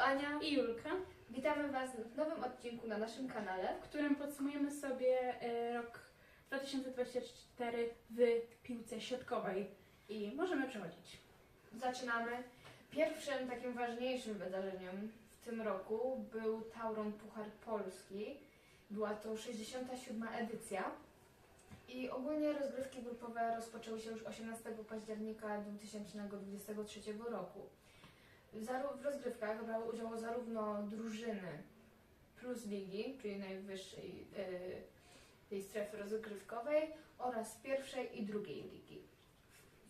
Ania. i Julka, Witamy Was w nowym odcinku na naszym kanale. w którym podsumujemy sobie e, rok 2024 w piłce siatkowej. I możemy przechodzić. Zaczynamy. Pierwszym takim ważniejszym wydarzeniem w tym roku był Tauron Puchar Polski. Była to 67. edycja. I ogólnie rozgrywki grupowe rozpoczęły się już 18 października 2023 roku. W rozgrywkach brały udział zarówno drużyny plus ligi, czyli najwyższej e, tej strefy rozgrywkowej oraz pierwszej i drugiej ligi.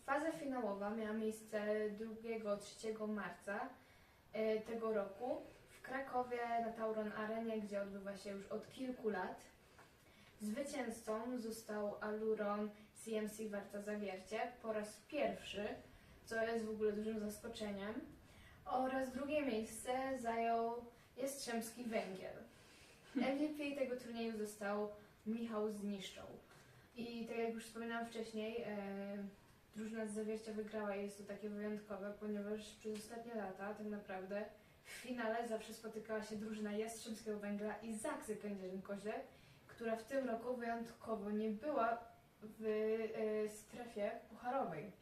Faza finałowa miała miejsce 2-3 marca e, tego roku w Krakowie na Tauron Arenie, gdzie odbywa się już od kilku lat. Zwycięzcą został Aluron CMC Warta Zawiercie po raz pierwszy, co jest w ogóle dużym zaskoczeniem. Oraz drugie miejsce zajął Jastrzębski Węgiel. MVP tego turnieju został Michał Zniszczą. I tak jak już wspominałam wcześniej, e, drużyna z Zawiercia wygrała i jest to takie wyjątkowe, ponieważ przez ostatnie lata tak naprawdę w finale zawsze spotykała się drużyna Jastrzębskiego Węgla i Zaksy Kędzierzyn-Koźle, która w tym roku wyjątkowo nie była w e, strefie pucharowej,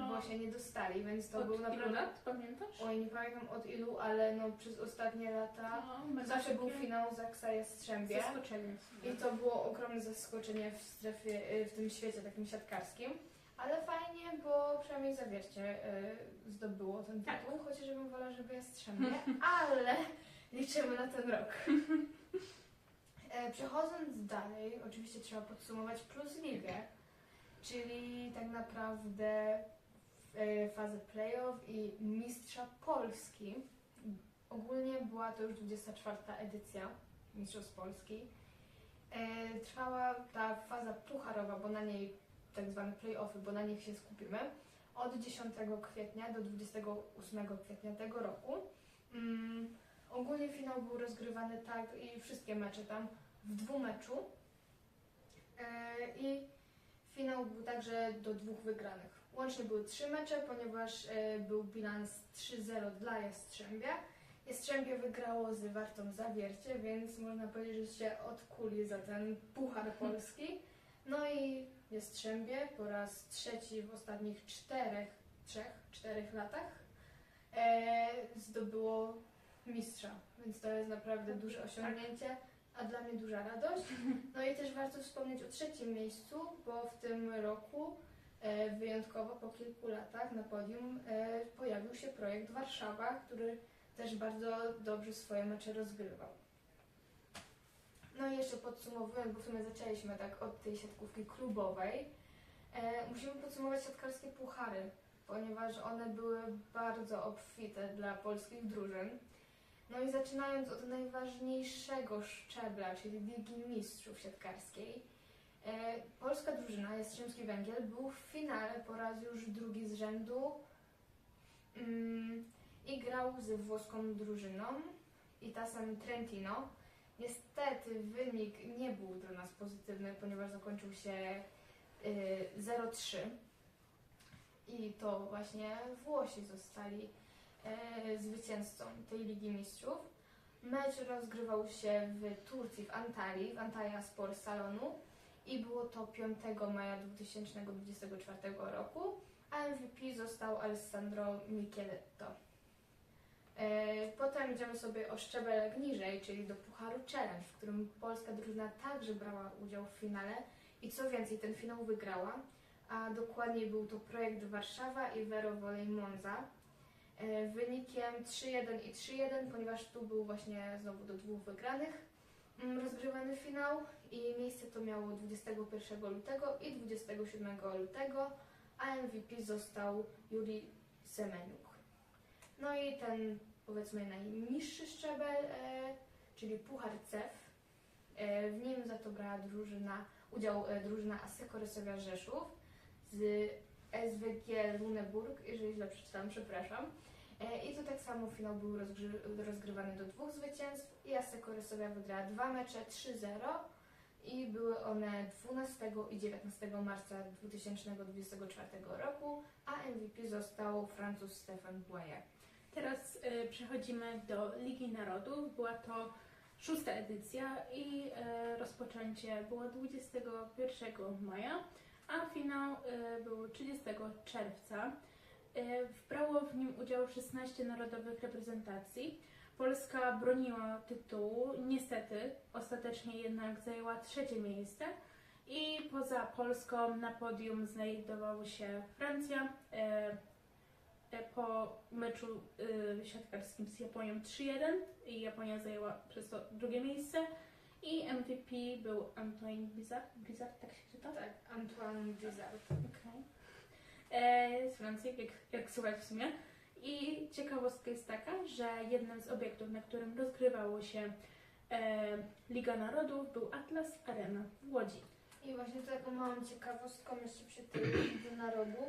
bo się nie dostali, więc to No. Od był ilu naprawdę... lat, pamiętasz? Oj, nie pamiętam od ilu, ale no przez ostatnie lata No, zawsze był finał Zaksa Jastrzębie. Zaskoczenie. I to było ogromne zaskoczenie w strefie, y, w tym świecie takim siatkarskim. Ale fajnie, bo przynajmniej zawiercie y, zdobyło ten Tak. tytuł, chociaż ja bym wolała, żeby Jastrzębie, ale liczymy na ten rok. E, Przechodząc dalej, oczywiście trzeba podsumować plus ligę, czyli tak naprawdę fazę playoff i mistrza Polski. Ogólnie była to już 24 edycja Mistrzostw Polski. E, Trwała ta faza pucharowa, bo na niej tak zwane play-offy, bo na nich się skupimy, od 10 kwietnia do 28 kwietnia tego roku. Mm, ogólnie finał był rozgrywany tak i wszystkie mecze tam w dwumeczu. E, I finał był także do dwóch wygranych. Łącznie były trzy mecze, ponieważ e, był bilans 3-0 dla Jastrzębia. Jastrzębie wygrało z Wartą Zawiercie, więc można powiedzieć, że się odkuli za ten Puchar Polski. No i Jastrzębie po raz trzeci w ostatnich czterech, trzech, czterech latach e, zdobyło mistrza, więc to jest naprawdę duże osiągnięcie, a dla mnie duża radość. No i też warto wspomnieć o trzecim miejscu, bo w tym roku wyjątkowo po kilku latach na podium e, pojawił się projekt Warszawa, który też bardzo dobrze swoje mecze rozgrywał. No i jeszcze podsumowując, bo w sumie zaczęliśmy tak od tej siatkówki klubowej, e, musimy podsumować siatkarskie puchary, ponieważ one były bardzo obfite dla polskich drużyn. No i zaczynając od najważniejszego szczebla, czyli Ligi Mistrzów Siatkarskiej, e, polska drużyna Jastrzębski Węgiel był w finale po raz już drugi z rzędu mm, i grał z włoską drużyną Itasem Trentino. Niestety wynik nie był dla nas pozytywny, ponieważ zakończył się y, 0-3 i to właśnie Włosi zostali e, zwycięzcą tej Ligi Mistrzów. Mecz rozgrywał się w Turcji, w Antalii, w Antalya Sport Salonu i było to 5 maja 2024 roku, a MVP został Alessandro Micheletto. E, Potem idziemy sobie o szczebel niżej, czyli do Pucharu Challenge, w którym polska drużyna także brała udział w finale i co więcej, ten finał wygrała, a dokładniej był to projekt Warszawa i Vero Volley Monza. E, Wynikiem 3-1 i 3-1, ponieważ tu był właśnie znowu do dwóch wygranych mm, rozgrywany finał i miejsce to miało 21 lutego i 27 lutego, a MVP został Juri Semeniuk. No i ten powiedzmy najniższy szczebel, e, czyli Puchar CEF. E, w nim za to brała drużyna, udział e, drużyna Asseco Resowia Rzeszów z SWG Luneburg, jeżeli źle przeczytałam, przepraszam. E, I tu tak samo finał był rozgry- rozgrywany do dwóch zwycięstw i Resowia wygrała dwa mecze 3-0 i były one 12 i 19 marca 2024 roku, a MVP został Francuz Stefan Boyer. Teraz e, przechodzimy do Ligi Narodów. Była to szósta edycja i e, rozpoczęcie było 21 maja, a finał e, był 30 czerwca. E, Brało w nim udział 16 narodowych reprezentacji. Polska broniła tytułu, niestety ostatecznie jednak zajęła trzecie miejsce i poza Polską na podium znajdowały się Francja e, e, po meczu e, siatkarskim z Japonią 3-1 i Japonia zajęła przez to drugie miejsce i MVP był Antoine Bizard, Bizard tak się czyta? Tak, Antoine Bizard. Okej. E, Z Francji, jak, jak słuchać w sumie. I ciekawostka jest taka, że jednym z obiektów, na którym rozgrywało się e, Liga Narodów, był Atlas Arena w Łodzi. I właśnie taką małą ciekawostką jeszcze przy tej Lidze Narodów,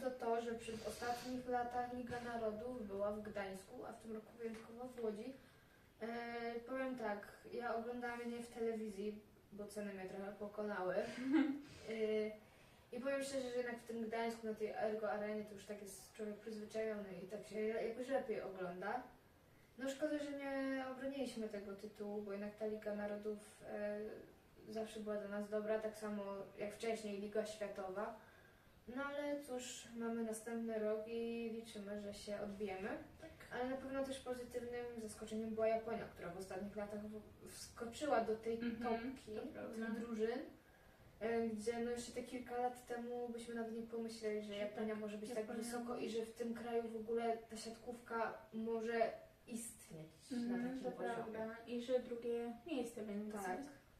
to to, że przez ostatnich latach Liga Narodów była w Gdańsku, a w tym roku wyjątkowo w Łodzi. E, powiem tak, ja oglądałam je nie w telewizji, bo ceny mnie trochę pokonały. powiem szczerze, że jednak w tym Gdańsku, na tej Ergo Arenie, to już tak jest człowiek przyzwyczajony i tak się jakoś lepiej ogląda. No szkoda, że nie obroniliśmy tego tytułu, bo jednak ta Liga Narodów e, zawsze była dla nas dobra, tak samo jak wcześniej Liga Światowa. No ale cóż, mamy następny rok i liczymy, że się odbijemy. Ale na pewno też pozytywnym zaskoczeniem była Japonia, która w ostatnich latach wskoczyła do tej Mhm, topki to drużyn, gdzie no jeszcze te kilka lat temu byśmy nawet nie pomyśleli, że Japonia tak, może być tak Japonia- wysoko i że w tym kraju w ogóle ta siatkówka może istnieć na Mhm, takim to poziomie. prawda. I że drugie miejsce będzie Tak.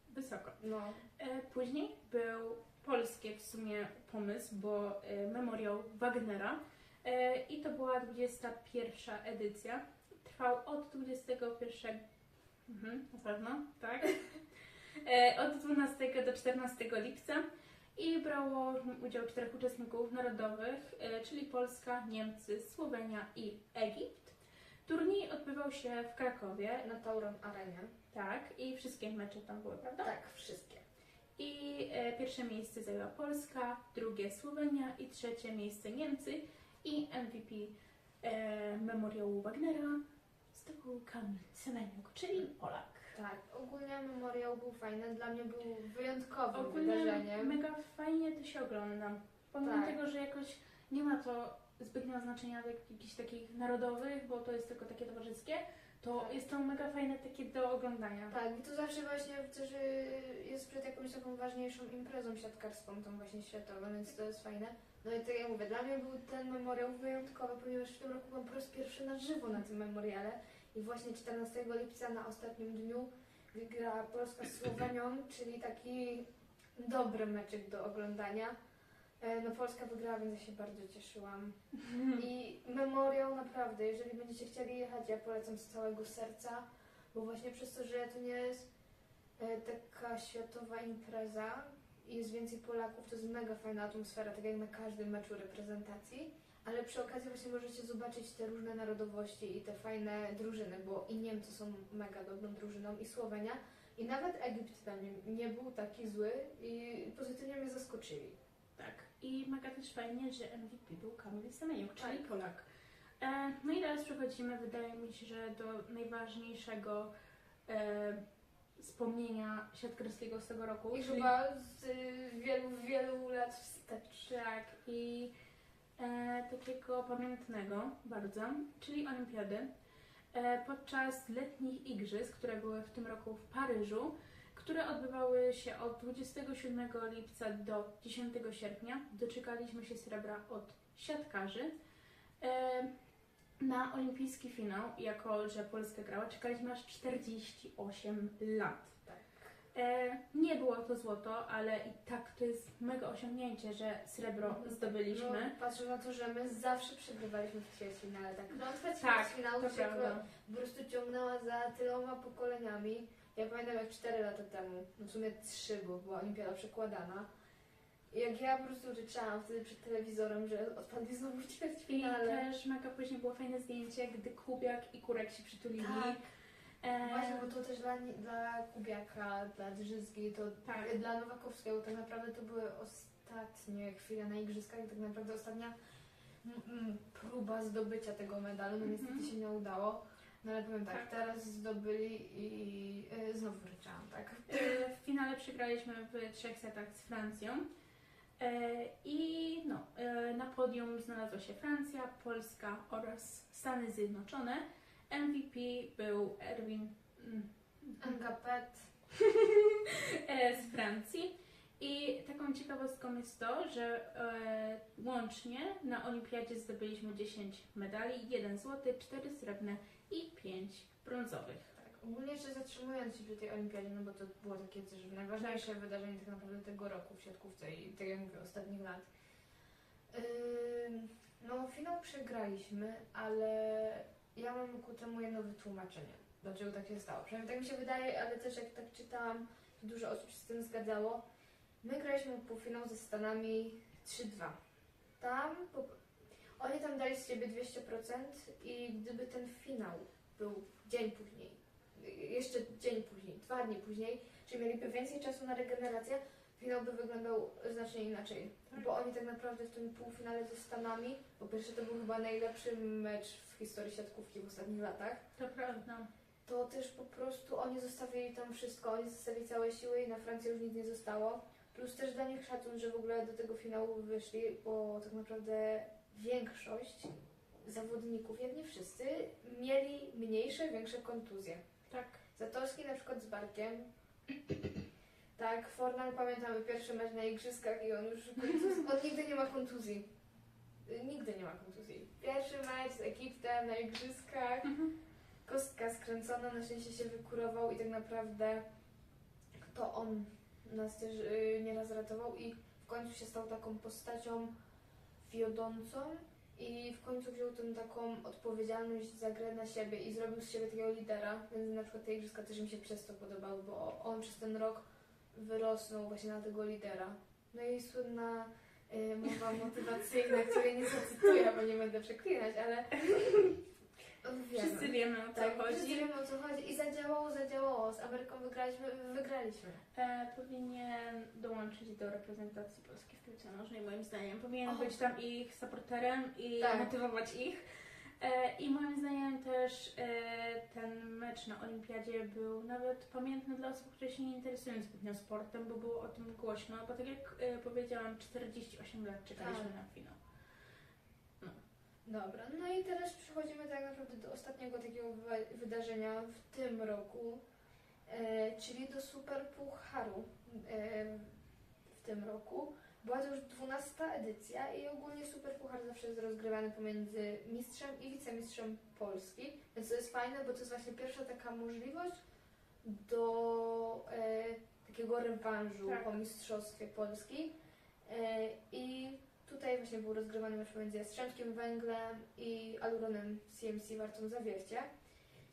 wysoko. No, E, Później był polski w sumie pomysł, bo e, memoriał Wagnera e, i to była 21 edycja. Trwał od 21. Mhm, na pewno, tak. E, Od 12 do 14 lipca i brało udział czterech uczestników narodowych, e, czyli Polska, Niemcy, Słowenia i Egipt. Turniej odbywał się w Krakowie, na Tauron Arenie. tak, i wszystkie mecze tam były, prawda? Tak, wszystkie. I e, pierwsze miejsce zajęła Polska, drugie Słowenia i trzecie miejsce Niemcy. I MVP e, memoriału Wagnera zdobył Kamil Semeniuk, czyli Polak. Tak, ogólnie memoriał był fajny, dla mnie był wyjątkowym Ogólnie wydarzeniem. mega fajnie to się ogląda. Pomimo Tak. tego, że jakoś nie ma to zbytnio znaczenia jak jakichś takich narodowych, bo to jest tylko takie towarzyskie, to Tak. jest to mega fajne takie do oglądania. Tak, i to zawsze właśnie też y, jest przed jakąś taką ważniejszą imprezą siatkarską, tą właśnie światową, więc to jest fajne. No i tak jak mówię, dla mnie był ten memoriał wyjątkowy, ponieważ w tym roku byłam po raz pierwszy na żywo na tym memoriale i właśnie 14 lipca na ostatnim dniu wygrała Polska z Słowenią, czyli taki dobry meczek do oglądania. E, No Polska wygrała, więc ja się bardzo cieszyłam. I memoriał naprawdę, jeżeli będziecie chcieli jechać, ja polecam z całego serca, bo właśnie przez to, że to nie jest e, taka światowa impreza i jest więcej Polaków, to jest mega fajna atmosfera, tak jak na każdym meczu reprezentacji, ale przy okazji właśnie możecie zobaczyć te różne narodowości i te fajne drużyny, bo i Niemcy są mega dobrą drużyną i Słowenia i nawet Egipt dla mnie nie był taki zły i pozytywnie mnie zaskoczyli. Tak. I mega też fajnie, że MVP był Kamil Semeniuk, czyli Tak. Polak. E, no i teraz przechodzimy, wydaje mi się, że do najważniejszego e, wspomnienia siatkarskiego z tego roku. I czyli- chyba z y, wielu, wielu lat wstecz. Tak, i e, takiego pamiętnego bardzo, czyli Olimpiady. E, podczas letnich igrzysk, które były w tym roku w Paryżu, które odbywały się od 27 lipca do 10 sierpnia, doczekaliśmy się srebra od siatkarzy. E, na olimpijski finał, jako że Polska grała, czekaliśmy aż 48 lat. Tak. E, nie było to złoto, ale i tak to jest mega osiągnięcie, że srebro zdobyliśmy. No, patrząc na to, że my zawsze przegrywaliśmy w ćwierćfinale, tak tak, ćwierćfinału to się po prostu ciągnęła za tyloma pokoleniami. Ja pamiętam jak 4 lata temu, no w sumie 3, bo była olimpiada przekładana. I jak ja po prostu ryczałam wtedy przed telewizorem, że odpadli znowu w I ćwierćfinale. też mega później było fajne zdjęcie, gdy Kubiak i Kurek się przytulili. Tak. Właśnie, bo to też dla, dla Kubiaka, dla Drzyzgi, to Tak. dla Nowakowskiego tak naprawdę to były ostatnie chwile na igrzyskach i tak naprawdę ostatnia m- m- próba zdobycia tego medalu, no niestety Mhm. się nie udało. No ale powiem tak, Tak. teraz zdobyli i y, znowu ryczałam, tak? E, W finale przegraliśmy w trzech setach z Francją. E, I no, e, na podium znalazła się Francja, Polska oraz Stany Zjednoczone. MVP był Erwin mm, Angapet. z Francji. I taką ciekawostką jest to, że e, łącznie na Olimpiadzie zdobyliśmy 10 medali, 1 złoty, 4 srebrne i 5 brązowych. Tak, ogólnie jeszcze zatrzymując się przy tej olimpiadzie, no bo to było takie też najważniejsze wydarzenie tak naprawdę tego roku w siatkówce i tak jak mówię, ostatnich lat. Ym, no finał przegraliśmy, ale ja mam ku temu jedno wytłumaczenie, dlaczego tak się stało. Przynajmniej tak mi się wydaje, ale też jak tak czytałam, to dużo osób się z tym zgadzało. My graliśmy półfinał ze Stanami 3-2. Tam, po, oni tam dali z siebie 200% i gdyby ten finał był dzień później, jeszcze dzień później, dwa dni później, czyli mieliby więcej czasu na regenerację, finał by wyglądał znacznie inaczej. Tak. Bo oni tak naprawdę w tym półfinale ze Stanami, po pierwsze to był chyba najlepszy mecz w historii siatkówki w ostatnich latach, To prawda. to też po prostu oni zostawili tam wszystko, oni zostawili całe siły i na Francję już nic nie zostało. Plus też dla nich szacun, że w ogóle do tego finału wyszli, bo tak naprawdę większość zawodników, jak nie wszyscy, mieli mniejsze, większe kontuzje. Tak. Zatorski na przykład z Barkiem. Tak, Fornal pamiętamy pierwszy mecz na igrzyskach i on już kontuz... on nigdy nie ma kontuzji. Y, Nigdy nie ma kontuzji. Pierwszy mecz z Egiptem na igrzyskach. Mhm. Kostka skręcona, na szczęście się wykurował i tak naprawdę to on nas też y, nieraz ratował i w końcu się stał taką postacią wiodącą i w końcu wziął tę taką odpowiedzialność za grę na siebie i zrobił z siebie takiego lidera, więc na przykład te igrzyska też mi się przez to podobały, bo on przez ten rok wyrosnął właśnie na tego lidera. No i słynna y, mowa motywacyjna, której nie zacytuję, bo nie będę przeklinać, ale wiemy. Wszyscy wiemy o co Tak, wszyscy chodzi. wiemy o co chodzi i zadziałało, zadziałało. Z Ameryką wygraliśmy, wygraliśmy. E, powinien dołączyć do reprezentacji Polski w piłce nożnej, moim zdaniem. Powinien O. być tam ich supporterem i Tak. motywować ich. E, I moim zdaniem też e, ten mecz na Olimpiadzie był nawet pamiętny dla osób, które się nie interesują zbytnio sportem, bo było o tym głośno. Bo tak jak e, powiedziałam, 48 lat czekaliśmy Tak. na finał. Dobra, no i teraz przechodzimy tak naprawdę do ostatniego takiego wy- wydarzenia w tym roku, e, czyli do Super Pucharu e, w tym roku. Była to już 12 edycja i ogólnie Super Puchar zawsze jest rozgrywany pomiędzy mistrzem i wicemistrzem Polski, więc to jest fajne, bo to jest właśnie pierwsza taka możliwość do e, takiego rewanżu Tak. po mistrzostwie Polski. E, I tutaj właśnie był rozgrywany mecz pomiędzy Jastrzębskim Węglem i Aluronem CMC Wartą Zawiercie.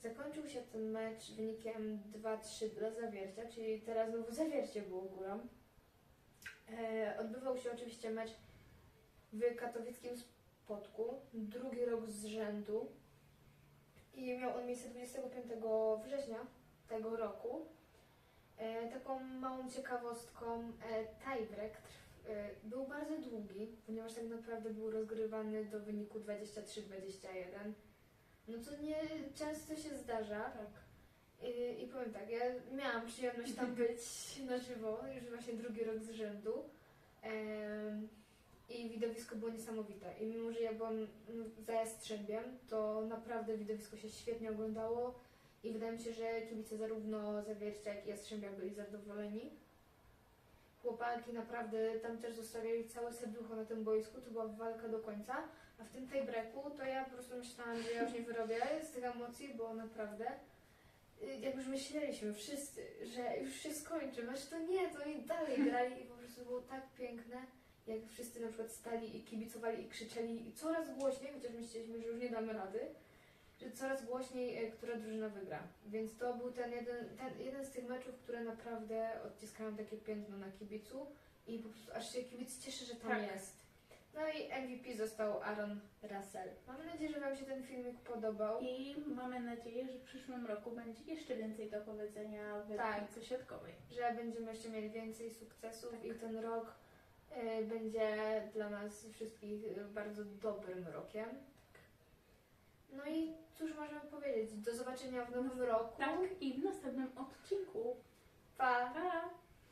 Zakończył się ten mecz wynikiem 2-3 dla Zawiercia, czyli teraz znowu Zawiercie było górą. E, odbywał się oczywiście mecz w katowickim Spodku, drugi rok z rzędu i miał on miejsce 25 września tego roku. E, taką małą ciekawostką e, tiebreak był bardzo długi, ponieważ tak naprawdę był rozgrywany do wyniku 23-21. No co nie często się zdarza. Tak. I, I powiem tak, ja miałam przyjemność tam być na żywo, już właśnie drugi rok z rzędu. Em, I widowisko było niesamowite. I mimo, że ja byłam za Jastrzębiem, to naprawdę widowisko się świetnie oglądało. I wydaje mi się, że kibice zarówno Zawiercia, jak i Jastrzębia byli zadowoleni. Chłopaki naprawdę tam też zostawiali całe serducho na tym boisku, to była walka do końca. A w tym tiebreaku to ja po prostu myślałam, że ja już nie wyrobię z tych emocji, bo naprawdę jak już myśleliśmy wszyscy, że już się skończy, mecz to nie, to oni dalej grali i po prostu było tak piękne, jak wszyscy na przykład stali i kibicowali i krzyczeli i coraz głośniej, chociaż myśleliśmy, że już nie damy rady, że coraz głośniej, y, która drużyna wygra. Więc to był ten jeden, ten jeden z tych meczów, które naprawdę odciskają takie piętno na kibicu i po prostu aż się kibic cieszy, że tam Tak. jest. No i MVP został Aaron Russell. Mam nadzieję, że Wam się ten filmik podobał. I mamy nadzieję, że w przyszłym roku będzie jeszcze więcej do powiedzenia w Tak. piłce siatkowej. że będziemy jeszcze mieli więcej sukcesów Tak. i ten rok e, będzie dla nas wszystkich e, bardzo dobrym rokiem. No i cóż możemy powiedzieć? Do zobaczenia w nowym roku. Tak, i w następnym odcinku. Pa! Pa!